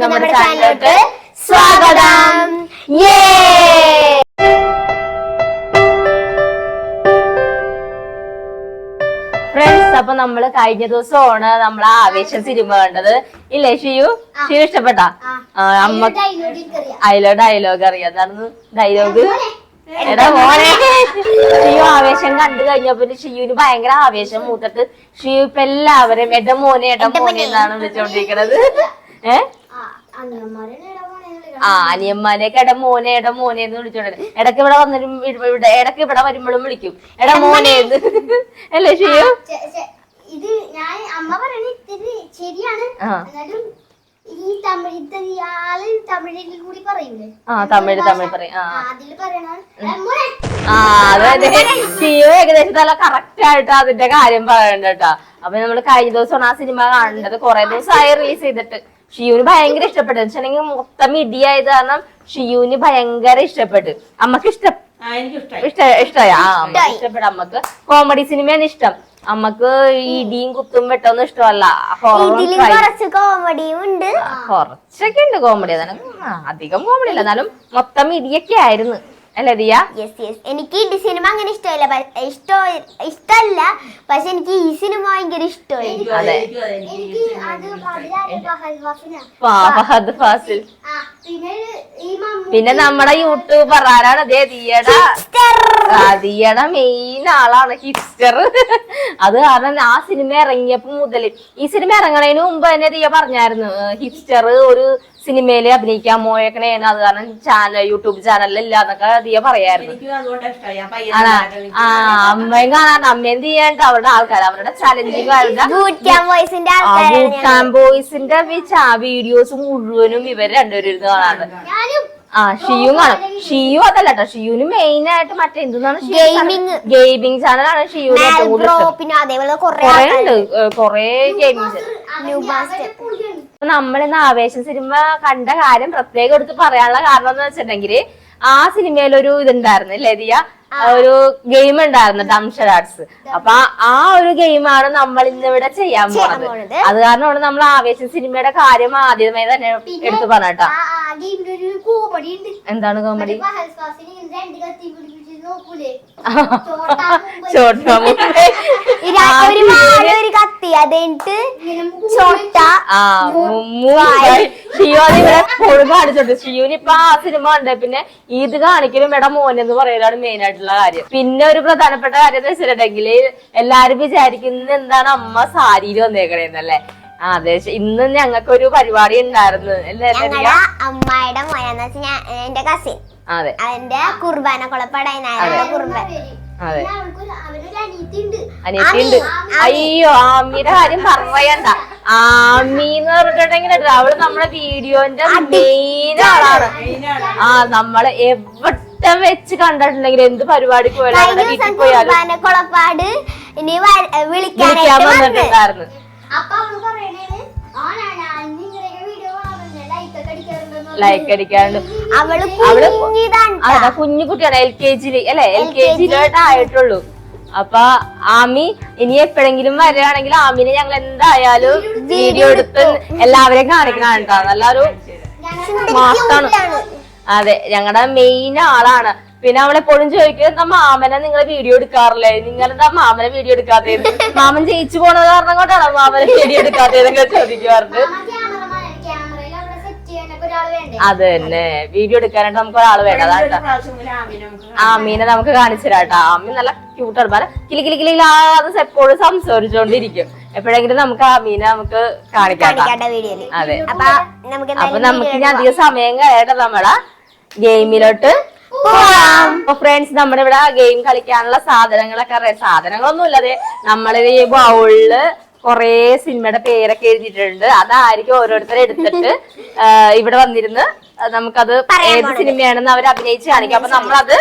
എല്ലാവർക്കും നമ്മുടെ ചാനലിലോട്ട് സ്വാഗതം. യേ! ഫ്രണ്ട്സ് അപ്പൊ നമ്മൾ കഴിഞ്ഞ ദിവസമാണ് നമ്മൾ ആവേശ സിനിമ കണ്ടത്. ഇല്ലേ ഷിയു? ഷിയു ഇഷ്ടപ്പെട്ട? അമ്മ അതിലോ ഡയലോഗ് അറിയാം. അതാണ് ഡയലോഗ് എടാ മോനെ. ഷിയു ആവേശം കണ്ടു കഴിഞ്ഞപ്പോ ഷിയുവിന് ഭയങ്കര ആവേശം മൂത്തിട്ട് ഷിയു ഇപ്പൊ എല്ലാവരും എട മോനെ എട മോനെ. എന്നാണ് വിളിച്ചോണ്ടിരിക്കണത്. ഏ? ആ അനിയന്മാരെയൊക്കെ എട മോനെ എട മോനെ എന്ന് വിളിച്ചോണ്ട് ഇടയ്ക്ക് ഇവിടെ വന്നിട്ട് ഇവിടെ ഇടയ്ക്ക് ഇവിടെ വരുമ്പോഴും വിളിക്കും. എടാ മോനെ എന്ന്. അല്ലേ ശരിയോ ഇത് ഞാൻ അമ്മ പറയണ ഇത്തിരി ശരിയാണ്. എന്നാലും ഈ തമിഴ് ഇത് തമിഴിൽ കൂടി പറയൂലേ? ആ തമിഴ് തമിഴ് പറയും. ആ. ആ, അതിൽ പറയണ മോനെ. ആ അതെ ഷിയോ ഏകദേശം നല്ല കറക്റ്റ് ആയിട്ട് അതിന്റെ കാര്യം പറയണ്ട കേട്ടാ. അപ്പൊ നമ്മൾ കഴിഞ്ഞ ദിവസമാണ് ആ സിനിമ കാണേണ്ടത്. കൊറേ ദിവസമായി റിലീസ് ചെയ്തിട്ട്. ഷിയുവിന് ഭയങ്കര ഇഷ്ടപ്പെട്ടു വെച്ചിട്ടുണ്ടെങ്കിൽ മൊത്തം ഇടിയായത് കാരണം ഷിയുവിന് ഭയങ്കര ഇഷ്ടപ്പെട്ടു. അമ്മയ്ക്ക് ഇഷ്ടം. ഇഷ്ട ഇഷ്ടമായ ഇഷ്ടപ്പെട്ടു. അമ്മയ്ക്ക് കോമഡി സിനിമയാണ് ഇഷ്ടം. അമ്മയ്ക്ക് ഇടിയും കുത്തും വെട്ടൊന്നും ഇഷ്ടമല്ല. കോമഡിയും ഉണ്ട്. കുറച്ചൊക്കെ ഉണ്ട് കോമഡി അതാണ് അധികം കോമഡി അല്ല. എന്നാലും മൊത്തം ഇടിയൊക്കെ ആയിരുന്നു. അല്ലേ ദിയ? യെസ് യെസ് എനിക്ക് ഈ സിനിമ അങ്ങനെ ഇഷ്ടമല്ല. ഇഷ്ടോ ഇഷ്ട ഇഷ്ടമല്ല പക്ഷെ എനിക്ക് ഈ സിനിമ ഭയങ്കര ഇഷ്ടമായി. അതെ. എനിക്ക് അത്. ഫഹദ് ഫഹദ് ഫാസിൽ. പിന്നെ പിന്നെ നമ്മുടെ യൂട്യൂബർ ആരാണ്? അതേ ദിയട. മെയിൻ ആളാണ് ഹിസ്റ്റർ അത് കാരണം ആ സിനിമ ഇറങ്ങിയപ്പോ മുതൽ ഈ സിനിമ ഇറങ്ങണതിന് മുമ്പ് തന്നെ ദിയ പറഞ്ഞായിരുന്നു ഹിസ്റ്റർ ഒരു സിനിമയിൽ അഭിനയിക്കാൻ പോയേക്കണേന്ന്. അത് കാരണം ചാനൽ യൂട്യൂബ് ചാനലിൽ എന്നൊക്കെ ദിയ പറയായിരുന്നു. ആണാ? ആ അമ്മയും കാണാൻ അമ്മയും ചെയ്യാണ്ട് അവരുടെ ആൾക്കാർ അവരുടെ ചലഞ്ചിങ് അവരുടെ ബോയ്സിന്റെ വീഡിയോസ് മുഴുവനും ഇവർ രണ്ടുപേരും ഇരുന്ന് കാണാറുണ്ട്. ആ ഷിയു കാണും ഷിയു അതല്ല കേട്ടോ ഷിയുന് മെയിൻ ആയിട്ട് മറ്റേ എന്താണ് ഗെയിമിംഗ് ഗെയിമിംഗ് ചാനലാണ്. പിന്നെ അതേപോലെ കുറെ കൊറേ ഉണ്ട്. കൊറേ ഗെയിമിംഗ് നമ്മൾ ഇന്ന് ആവേശം സിനിമ കണ്ട കാര്യം പ്രത്യേകം എടുത്ത് പറയാനുള്ള കാരണം എന്ന് വെച്ചിട്ടുണ്ടെങ്കിൽ ആ സിനിമയിൽ ഒരു ഇതുണ്ടായിരുന്നു അല്ലേ ദിയ? ഒരു ഗെയിം ഉണ്ടായിരുന്നു ഡംഷർ ആർട്സ് അപ്പൊ ആ- ഒരു ഗെയിമാണ് നമ്മൾ ഇന്ന് ഇവിടെ ചെയ്യാൻ പോണത്. പോണത്. അത് കാരണമാണ് നമ്മൾ ആവേശം സിനിമയുടെ കാര്യം ആദ്യമായി തന്നെ എടുത്തു ഉണ്ട്. എന്താണ് കോമഡി ഒരു മാല ഒരു കത്തി. അതെന്നിട്ട് ചോട്ട ഇവിടെ ഷിയോന് ഇപ്പൊ ആ സിനിമ ഉണ്ട് പിന്നെ ഇത് കാണിക്കലും എടാ മോനെന്ന് പറയലാണ് മെയിൻ ആയിട്ടുള്ള കാര്യം. പിന്നെ ഒരു പ്രധാനപ്പെട്ട കാര്യം എന്ന് വെച്ചിട്ടുണ്ടെങ്കിൽ എല്ലാരും വിചാരിക്കുന്നത് എന്താണ് അമ്മ സാരിയിൽ വന്നേക്കണേന്നല്ലേ? അതെ. ഇന്ന് ഞങ്ങൾക്ക് ഒരു പരിപാടി ഉണ്ടായിരുന്നു. അമ്മായിടെ മോനെന്ന് വെച്ചാൽ എന്റെ കസിൻ അതെ. അതിന്റെ കുർബാന കൊളപ്പടായ. കുർബാന. അതെ. അനിയത്തിയുണ്ട്. അയ്യോ ആമിയുടെ കാര്യം പറയണ്ട ആമി എന്ന് പറഞ്ഞിട്ടുണ്ടെങ്കിൽ അവൾ നമ്മുടെ വീഡിയോന്റെ മെയിൻ ആളാണ്. ആ നമ്മൾ എവിടെ വെച്ച് കണ്ടിട്ടുണ്ടെങ്കിൽ എന്ത് പരിപാടിക്ക് പോയാലും വീട്ടിൽ കൊളപ്പാട് ഇനി വിളിക്കാൻ വന്നിട്ടുണ്ടായിരുന്നു. അപ്പൊ അവൾ പറയണേണ് ഞാൻ നിങ്ങളുടെ വീഡിയോ കാണുന്നുണ്ട് ലൈക്ക് ഒക്കെ അടിക്കാറുണ്ടെന്ന് ലൈക്ക് അടിക്കാണ്ട് അവൾ അവൾ കുഞ്ഞിതാണ് അതെ കുഞ്ഞു കുട്ടിയാണ് എൽ കെ ജിയിൽ അല്ലെ? എൽ കെ ആയിട്ടുള്ളൂ അപ്പൊ ആമി ഇനി എപ്പോഴെങ്കിലും വരികയാണെങ്കിൽ ആമിനെ ഞങ്ങൾ എന്തായാലും വീഡിയോ എടുത്ത് എല്ലാവരെയും കാണിക്കണം കേട്ടോ നല്ലൊരു മാസാണ്. അതെ ഞങ്ങളുടെ മെയിൻ ആളാണ്. പിന്നെ അവളെപ്പോഴും ചോദിക്കും എന്താ മാമനെ നിങ്ങളെ വീഡിയോ എടുക്കാറില്ലേ? നിങ്ങൾ എന്താ മാമനെ വീഡിയോ എടുക്കാത്തത്? മാമൻ ജയിച്ചു പോണത് കാരണം കൊണ്ടാണോ മാമനെ വീഡിയോ എടുക്കാത്തതെന്നൊക്കെ വേണ്ടേ? അത് തന്നെ. വീഡിയോ എടുക്കാനായിട്ട് നമുക്ക് ഒരാൾ വേണ്ട. ആ ആമീനെ നമുക്ക് കാണിച്ചു തരാട്ടോ ആമി നല്ല ക്യൂട്ടാണ് പല കിലി കിലി കിലില്ലാതെ എപ്പോഴും സംസാരിച്ചോണ്ടിരിക്കും. എപ്പോഴെങ്കിലും നമുക്ക് ആമീനെ നമുക്ക് കാണിക്കാം. അതെ. അപ്പൊ നമുക്ക് ഞാൻ ഇനി അധികം സമയം കഴിയട്ടെ നമ്മളെ. ഗെയിമിലോട്ട് അപ്പൊ ഫ്രണ്ട്സ് നമ്മുടെ ഇവിടെ ഗെയിം കളിക്കാനുള്ള സാധനങ്ങളൊക്കെ അറിയാം. സാധനങ്ങളൊന്നും ഇല്ലാതെ നമ്മളിത് ഈ ബൗളിൽ കൊറേ സിനിമയുടെ പേരൊക്കെ എഴുതിയിട്ടുണ്ട്. അതായിരിക്കും ഓരോരുത്തരെ എടുത്തിട്ട് ഇവിടെ വന്നിരുന്ന് നമുക്കത് ഏത് സിനിമയാണെന്ന് അവർ അഭിനയിച്ച് കാണിക്കും. അപ്പൊ നമ്മളത്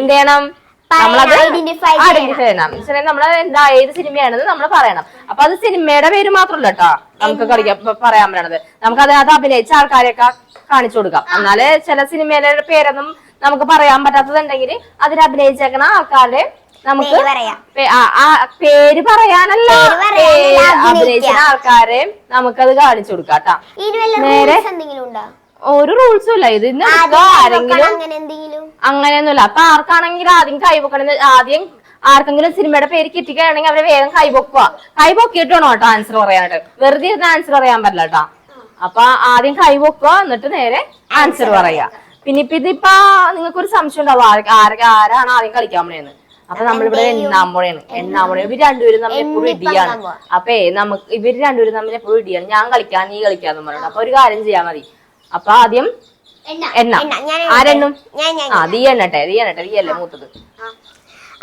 എന്ത് ചെയ്യണം? നമ്മളത് ഐഡന്റിഫൈ ചെയ്യണം. ചില നമ്മൾ എന്താ ഏത് സിനിമയാണെന്ന് നമ്മൾ പറയണം. അപ്പൊ അത് സിനിമയുടെ പേര് മാത്രമല്ല കേട്ടോ. നമുക്ക് കളിക്കാം പറയാൻ പറയണത്. നമുക്ക് അത് അഭിനയിച്ച ആൾക്കാരെയൊക്കെ കാണിച്ചു കൊടുക്കാം. എന്നാൽ ചില സിനിമയുടെ പേരൊന്നും നമുക്ക് പറയാൻ പറ്റാത്തതുണ്ടെങ്കിൽ അതിൽ അഭിനയിച്ചേക്കണ ആൾക്കാരുടെ നമുക്ക് പേര് പറയാനല്ല. പേര് പറയാനല്ല, പേര് അഭിനയിക്കാം. അഭിനയിച്ച ആൾക്കാരെ നമുക്കത് കാണിച്ചു കൊടുക്കാട്ടാ. നേരെ- ഒരു റൂൾസും ഇല്ല. ഇത് ആരെങ്കിലും അങ്ങനെയൊന്നുമില്ല. അപ്പൊ ആർക്കാണെങ്കിലും ആദ്യം കൈപൊക്കണമെന്ന് ആദ്യം ആർക്കെങ്കിലും സിനിമയുടെ പേര് കിട്ടിക്കുകയാണെങ്കിൽ അവർ വേഗം കൈപൊക്കുക കൈപൊക്കിയിട്ട് വേണം കേട്ടോ ആൻസർ പറയാനായിട്ട്? വെറുതെ ഇരുന്ന് ആൻസർ പറയാൻ പറ്റില്ല കേട്ടോ. അപ്പൊ ആദ്യം കൈപൊക്കുക എന്നിട്ട് നേരെ ആൻസർ പറയാ. പിന്നെ ഇപ്പൊ ഇതിപ്പോ നിങ്ങൾക്ക് ഒരു സംശയം ഉണ്ടാവും. ആരൊക്കെ ആര- ആരാണ് ആദ്യം കളിക്കാൻ പോണേന്ന്? അപ്പൊ നമ്മളിവിടെ എണ്ണാൻ പോണേന്ന്. എണ്ണാൻ പോണേ. ഇവർ രണ്ടുപേരും നമ്മൾ എപ്പോഴും ഇടിയാണ്. അപ്പേ നമുക്ക് ഇവർ രണ്ടുപേരും നമ്മൾ എപ്പോഴും ഇടിയാണ്. ഞാൻ കളിക്കാൻ നീ കളിക്കാന്ന് പറഞ്ഞു അപ്പൊ ഒരു കാര്യം ചെയ്യാൻ മതി. അപ്പൊ ആദ്യം എണ്ണ. ആരെണ്ണും? ആ നീ എണ്ണട്ടെ നീ എണ്ണട്ടെ നീ അല്ലേ മൂത്തത്.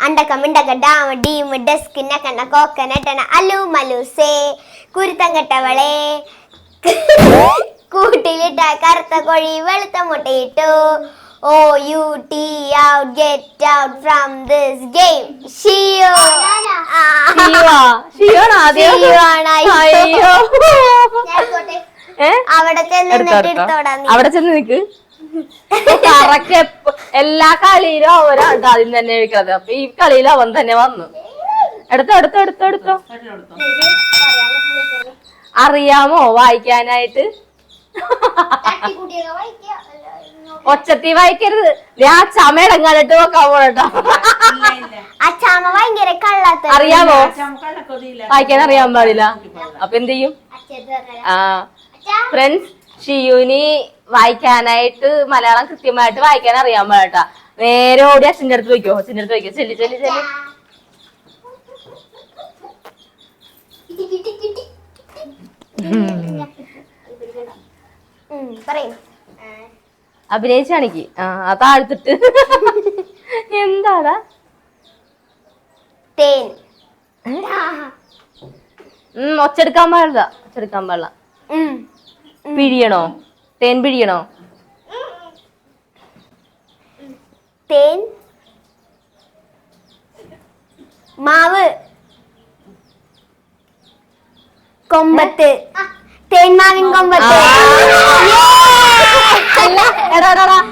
അണ്ടക്ക മിണ്ടക്ക ഡാമ ഡീമ ഡെസ്ക് നക്കണ്ണ കോക്കനട്ടണ അലു മലൂസേ കുരുത്തം കെട്ടവളെ കൂട്ടിലിട്ട കറുത്ത കോഴി വെളുത്ത മുട്ടയിട്ടു. O U T out get out from this game Shiyo? അവിടെ അവിടെ ചെന്ന് നിക്ക്. കറക്റ്റ് എല്ലാ കളിയിലും അവരാണ് ആദ്യം തന്നെ കഴിക്കുന്നത് അപ്പൊ ഈ കളിയിൽ അവൻ തന്നെ വന്നു. എടുത്തോ എടുത്തോ എടുത്തോ എടുത്തോ. അറിയാമോ വായിക്കാനായിട്ട്? ഒച്ചത്തി വായിക്കരുത്. ഞാൻ ചമയടം കണ്ടിട്ട് നോക്കാൻ പോണട്ടോ. അച്ചാമ്മ ഭയങ്കര കള്ളത്ത അറിയാമോ വായിക്കാൻ അറിയാൻ പാടില്ല. അപ്പൊ എന്ത് ചെയ്യും? ആ. ഫ്രണ്ട്സ് ഷിയുനി വായിക്കാനായിട്ട് മലയാളം കൃത്യമായിട്ട് വായിക്കാൻ അറിയാൻ പാടട്ടാ നേരെ ഓടി അച്ഛന്റെ അടുത്ത് വയ്ക്കോ അച്ഛന്റെ അടുത്ത് വയ്ക്കോ ചെല്ലി ചെല്ലി ചെല്ലി. അഭിനയിച്ചാണിക്ക് ആ താഴ്ത്തിട്ട് എന്താടാ? തേൻ. ഒച്ചെടുക്കാൻ പാടില്ല. ഒച്ചെടുക്കാൻ പാടില്ല. പിഴിയണോ? തേൻ പിഴിയണോ? തേൻ. മാവ്. കൊമ്പത്ത്. തേന്മാവിൻ കൊമ്പത്ത്.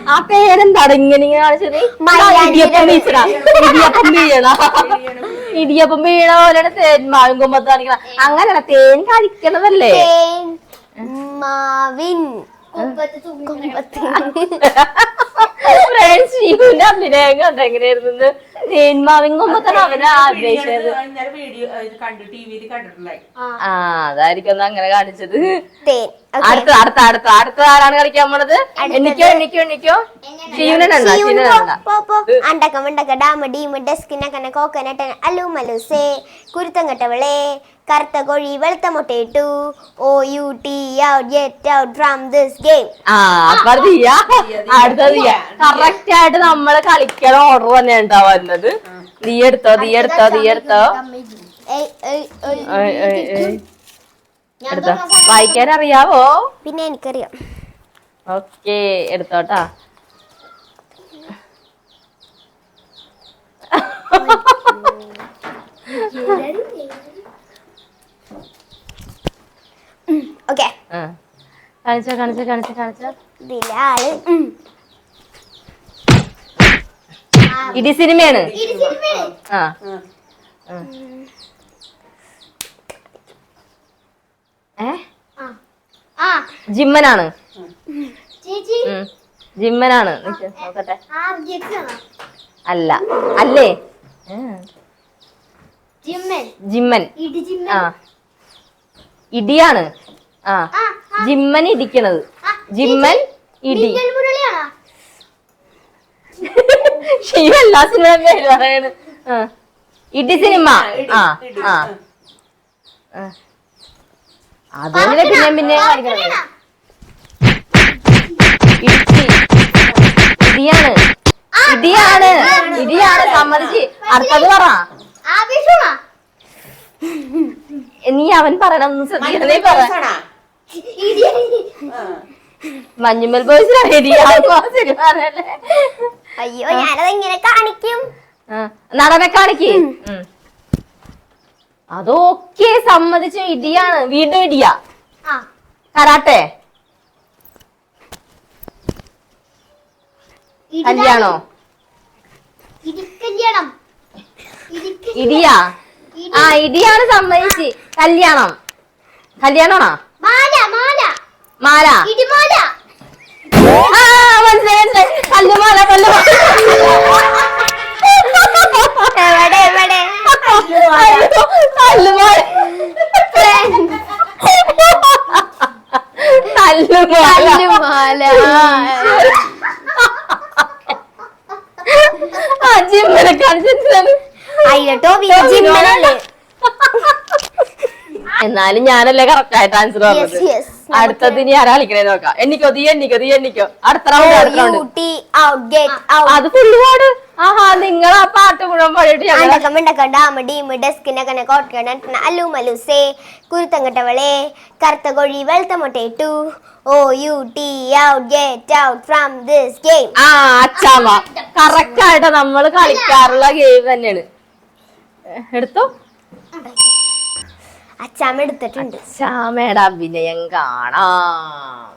ആ. പേരെന്താടാ ഇങ്ങനെ ഇങ്ങനെ കാണിച്ചത്? ഇടിയപ്പം വീശടാ ഇടിയപ്പം വീഴണ. ഇടിയപ്പം വീഴണ പോലെയാണ് തേൻ മാവിൻ കൊമ്പത്ത് കാണിക്കണം അങ്ങനെയല്ല തേൻ കഴിക്കണതല്ലേ തേൻ മാവിൻ കൊമ്പത്ത്. അഭിനയം കണ്ട എങ്ങനെയായിരുന്നു അവനെ ആ. അതായിരിക്കും അങ്ങനെ കാണിച്ചത്. അടുത്ത അടുത്ത അടുത്ത അടുത്ത ആരാണ് കളിക്കാൻ പോണത്? എനിക്കോ എനിക്കോ എനിക്കോ ശിവനുണ്ടാ അണ്ടക്ക മണ്ടക്ക ഡാമ ഡീമ ഡെസ്കിനക്കന കോക്കനട്ടൻ അലു മലൂസേ കുരുത്തം കെട്ടവളെ കറുത്ത കോഴി വെളുത്ത മുട്ടയിട്ടു O U T out get out from this game ആ അപ്പൊ അത് ദിയ അടുത്ത ദിയ കറക്റ്റ് ആയിട്ട് നമ്മൾ കളിക്കണ ഓർഡർ തന്നെ ഉണ്ടാവുന്നത് നീ എടുത്തോ നീ എടുത്തോ നീ എടുത്തോ? വായിക്കാൻ അറിയാവോ? പിന്നെ എനിക്കറിയാം. ഓക്കെ എടുത്തോട്ടാ. ഓക്കെ ആ. കാണിച്ചോ കാണിച്ച കാണിച്ച കാണിച്ചോ. ഇടി സിനിമയാണ്. ആ. ഏ? ജിമ്മനാണ്. ജിമ്മനാണ്. നിക്ക്, നോക്കട്ടെ. അല്ല. അല്ലേ. ജിമ്മൻ. ഇടിയാണ്. ആ. ജിമ്മൻ ഇടിക്കണത് ജിമ്മൻ ഇടി. എല്ലാ സിനിമ പേര് പറയണ്. ഇടി സിനിമ. ആ ആ ആ. പിന്നെ പിന്നെ ഇടിച്ചി ഇടിയാണ്. ഇടിയാണ്. ഇടിയാണ്. സമ്മതിച്ച്. അടുത്തത് പറ. നീ അവൻ പറയണം. ശ്രദ്ധിക്കണേ പറ. മഞ്ഞുമൽ ബോയ്സ് അയ്യോ ഞാനത് എങ്ങനെ കാണിക്കും. നടനെ കാണിക്കും. അതൊക്കെ സമ്മതിച്ചു ഇടിയാണ്. വീണ്ടും ഇടിയ. കരാട്ടെ? കല്യാണോ? കല്യാണം ഇടിയാ? ആ ഇടിയാണ് സമ്മതിച്ച്. കല്യാണം. കല്യാണമാണോ? മാല മാല. മാല. ഇടിമാല. ആ, മനസ്സിലായി മനസ്സിലായി. കല്ലുമാല കല്ലുമാല എവിടെ എവിടെ? അയ്യോ, കല്ലുമാല കല്ലുമാല ആ ജിമ്മിനെ കാണിച്ചിട്ടാണ് അയ്യോ ടോബി ജിമ്മനല്ലേ? എന്നാലും ഞാനല്ലേ കറക്റ്റ് ആയിട്ട് ആൻസർ പറഞ്ഞത്. അടുത്തത് ഇനി ആരാ കളിക്കണേ നോക്കാം. എനിക്കോ തീ എണ്ണിക്കോ തീ എണ്ണിക്കോ. അടുത്ത റൗണ്ട് അടുത്ത റൗണ്ട് അത് ഫുള്ള് പാട് ആഹാ നിങ്ങൾ ആ പാട്ട് മുഴുവൻ പാടിയിട്ട് ഞങ്ങൾ അണ്ടക്ക മിണ്ടക്ക ഡാമ ഡീമ് ഡെസ്കിനെ കനെ കോട്ടക്കണ അല്ലു മലുസേ കുരുത്തം കെട്ടവളെ കറുത്ത കോഴി വെളുത്ത മുട്ടയിട്ടു. O U T out get out from this game ആ അച്ചാമ്മ. കറക്റ്റ് ആയിട്ട് നമ്മൾ കളിക്കാറുള്ള ഗെയിം തന്നെയാണ്. എടുത്തോ? അച്ചാമ്മ എടുത്തിട്ടുണ്ട് ശ്യാമയുടെ അഭിനയം കാണാം.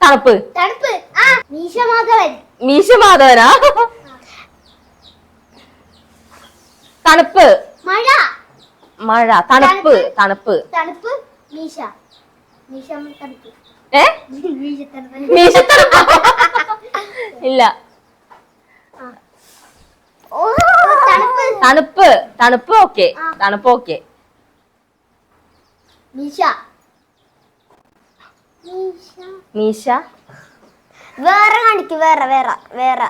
തണുപ്പ്. തണുപ്പ്. ആ മീശ മാധവൻ മീശ മാധവനാ തണുപ്പ്. മഴ. മഴ തണുപ്പ്. തണുപ്പ്. തണുപ്പ് മീശ. മീശ തണുപ്പ്. ഏ? മീശ തണുപ്പ് മീശ ഇല്ല. തണുപ്പ്. തണുപ്പ് ഓക്കെ. തണുപ്പ് ഓക്കെ. മീശ. വേറെ കാണിക്ക് വേറെ വേറെ വേറെ.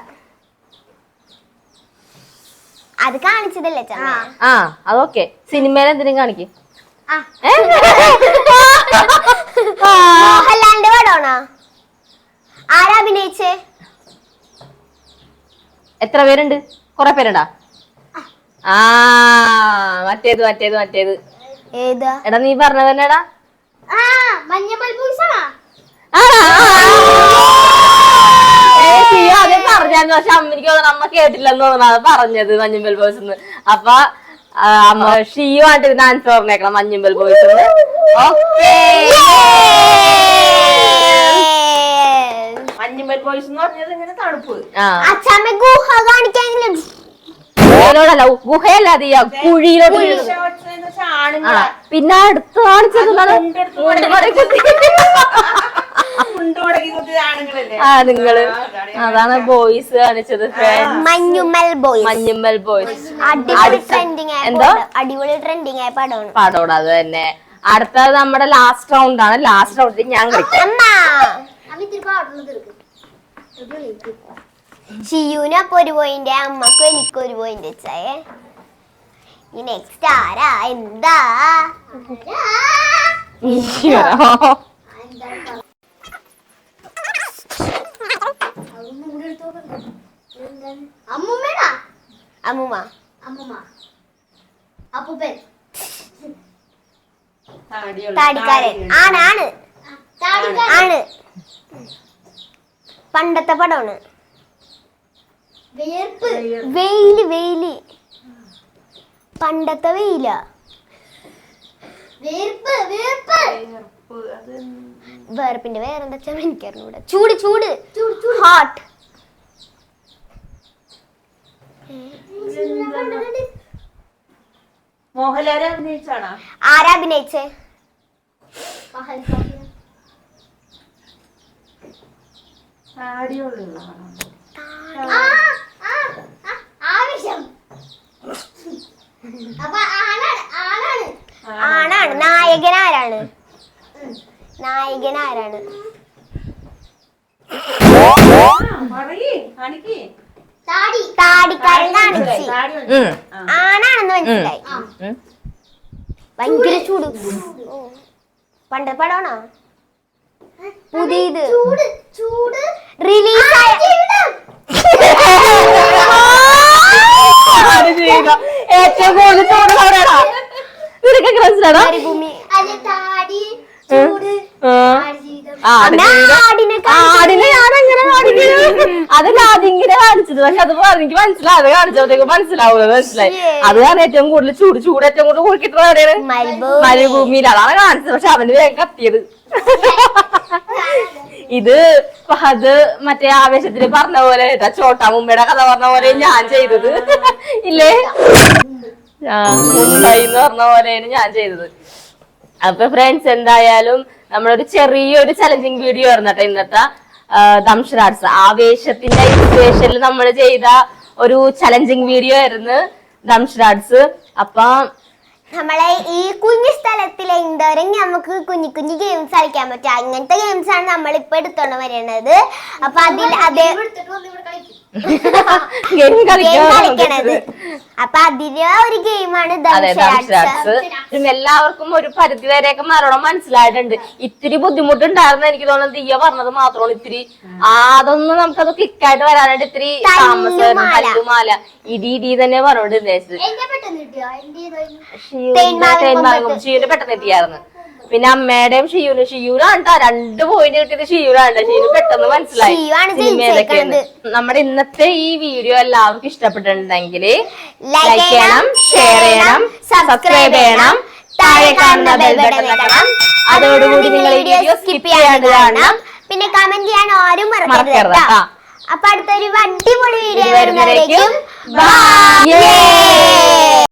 അത് കാണിച്ചതല്ലേ ആ. അതൊക്കെ സിനിമയിൽ എന്തിനും കാണിക്കും? ആ. മോഹൻലാലിന്റെ പടമാണോ? ആരാ അഭിനയിച്ചേ? എത്ര പേരുണ്ട്? കൊറേ പേരുണ്ടാ? ആ മറ്റേത് മറ്റേത് മറ്റേത്. ഏതാ? എടാ നീ പറഞ്ഞത് തന്നെടാ. പറഞ്ഞായിരുന്നു പക്ഷെ അമ്മയ്ക്ക് തോന്നുന്നു അമ്മ കേട്ടില്ലെന്ന് തോന്നുന്നു. അത് പറഞ്ഞത് മഞ്ഞുമ്പൽ ബോസ് അപ്പൊ ഷീയുമായിട്ട് ആൻസർ പറഞ്ഞേക്കണം Manjummel boys okay. Manjummel boys എന്ന് പറഞ്ഞത് ഇങ്ങനെ തണുപ്പ്. ഗുഹ കാണിക്കാനെങ്കിലും ഗുഹയിലോടല്ല ഗുഹയല്ല അത് ഈ കുഴിയിലോട്ട് പിന്നെ അടുത്ത് കാണിച്ചത് എന്താണ്? മുണ്ടെടുത്ത് മുണ്ട് മടക്കി കുത്തി. മുണ്ട് മടക്കി കുത്തിയത് ആണുങ്ങളല്ലേ ആ. നിങ്ങൾ അതാണ് ബോയ്സ് കാണിച്ചത്. മഞ്ഞുമ്മൽ ബോയ്സ് മഞ്ഞുമ്മൽ ബോയ്സ് അടിപൊളി ട്രെൻഡിങ് എന്തോ? അടിപൊളി ട്രെൻഡിങ് ആയ പടമാണ് പടമാണ് അത് തന്നെ. അടുത്തത് നമ്മുടെ ലാസ്റ്റ് റൗണ്ട് ആണ്. ലാസ്റ്റ് റൗണ്ടിൽ ഞാൻ കളിക്കാം. അമ്മ! ഷിയുന് അപ്പൊ ഒരു പോയിന്റ് അമ്മക്കും എനിക്കും ഒരു പോയിന്റ് വെച്ചായേ. ഈ നെക്സ്റ്റ് ആരാ? എന്താ? അമ്മുമ്മ. താടിക്കാരൻ. ആണാണ് ആണ് പണ്ടത്തെ പടമാണ്. വെയിൽ വെയിൽ. പണ്ടത്തെ വെയില. വേർപ്പ്, അത് വേർപ്പിന്റെ വേറെന്താ വെച്ചാൽ എനിക്കറിഞ്ഞൂടെ. ചൂട് ചൂട്. ഹോട്ട് മോഹൻലാൽ അഭിനയിച്ചാണോ? ആരാ അഭിനയിച്ചേ? ആണാണ് നായകൻ ആരാണ്? നായകൻ ആരാണ്? താടിക്കാരൻ. ആണാണെന്ന് മനസ്സിലായി. ഭയങ്കര ചൂട്. പണ്ട് പടമാണോ? പുതിയത്. റിലീസ് ആര് ചെയ്യുക? ഏറ്റവും കൂടുതൽ ചൂട്? നിനക്കൊക്കെ മനസ്സിലാടാ ആടിനെ ഞാൻ അങ്ങനെ കാണിക്കും അതല്ല ആദ്യം ഇങ്ങനെ കാണിച്ചത്. പക്ഷെ അത് എനിക്ക് മനസ്സിലായി. അത് കാണിച്ചപ്പോഴത്തേക്ക് മനസ്സിലാവുന്നത് മനസ്സിലായി. അത് കാരണം ഏറ്റവും കൂടുതൽ ചൂട് ചൂട് ഏറ്റവും കൂടുതൽ എവിടെയാണ്? മരുഭൂമിയിൽ അതാണ് കാണിച്ചത്. പക്ഷെ അവന് വേഗം കത്തിയത്. ഇത് അത് മറ്റേ ആവേശത്തിന് പറഞ്ഞ പോലെ ചോട്ടാ മുമ്പയുടെ കഥ പറഞ്ഞ പോലെ ഞാൻ ചെയ്തത്. ഇല്ലേ? ഞാൻ മുംബൈ എന്ന് പറഞ്ഞ പോലെയാണ് ഞാൻ ചെയ്തത്. അപ്പൊ ഫ്രണ്ട്സ് എന്തായാലും നമ്മളൊരു ചെറിയൊരു ചലഞ്ചിങ് വീഡിയോ ആയിരുന്നു കേട്ടോ ഇന്നത്തെ ദംഷറാട്സ് ആവേശത്തിന്റെ ഇൻസ്പിറേഷനിൽ നമ്മൾ ചെയ്ത ഒരു ചലഞ്ചിങ് വീഡിയോ ആയിരുന്നു ദംഷറാട്സ് അപ്പൊ നമ്മളെ ഈ കുഞ്ഞു സ്ഥലത്തിൽ എന്തോരം നമുക്ക് കുഞ്ഞു കുഞ്ഞു ഗെയിംസ് കളിക്കാൻ പറ്റും. അങ്ങനത്തെ ഗെയിംസ് ആണ് നമ്മളിപ്പോ എടുത്തോണ്ട് വരുന്നത് അപ്പൊ അതിൽ അത് ഗെയിം കളിക്കണത്. അപ്പൊ അതിന്റെ ഒരു ഗെയിമാണ് എല്ലാവർക്കും ഒരു പരിധി വരെയൊക്കെ മരണം മനസ്സിലായിട്ടുണ്ട്. ഇത്തിരി ബുദ്ധിമുട്ടുണ്ടായിരുന്നു എനിക്ക് തോന്നുന്നത് ദിയ പറഞ്ഞത് മാത്രമാണ്. ഇത്തിരി അതൊന്നും നമുക്കത് ക്ലിക്കായിട്ട് വരാനായിട്ട് ഇത്തിരി താമസമാല. തല്ലുമാല. ഇടി ഇടി തന്നെ പറഞ്ഞോണ്ട് ഉദ്ദേശിച്ചത്. പെട്ടെന്ന് എത്തിയായിരുന്നു പിന്നെ അമ്മയുടെയും ഷിയുന് ഷിയൂരാണ് കേട്ടോ രണ്ട് പോയിന്റ് കിട്ടിയത് ഷിയൂരാണ് ഷിയുന് പെട്ടെന്ന് മനസ്സിലായി. ഷിയുവാണ്. നമ്മുടെ ഇന്നത്തെ ഈ വീഡിയോ എല്ലാവർക്കും ഇഷ്ടപ്പെട്ടിട്ടുണ്ടെങ്കിൽ ലൈക്ക് ചെയ്യണം, ഷെയർ ചെയ്യണം, സബ്സ്ക്രൈബ് ചെയ്യണം, താഴെ കാണുന്ന ബെൽ ബട്ടൺ വെക്കണം അതോടുകൂടി നിങ്ങൾ ഈ വീഡിയോ സ്കിപ്പ് ചെയ്യാണ്ട് കാണണം. പിന്നെ കമന്റ് ചെയ്യാൻ ആരും മറക്കരുത്. അപ്പൊ അടുത്തൊരു അടിപൊളി വീഡിയോ വരുന്നവരേക്കും ബൈ.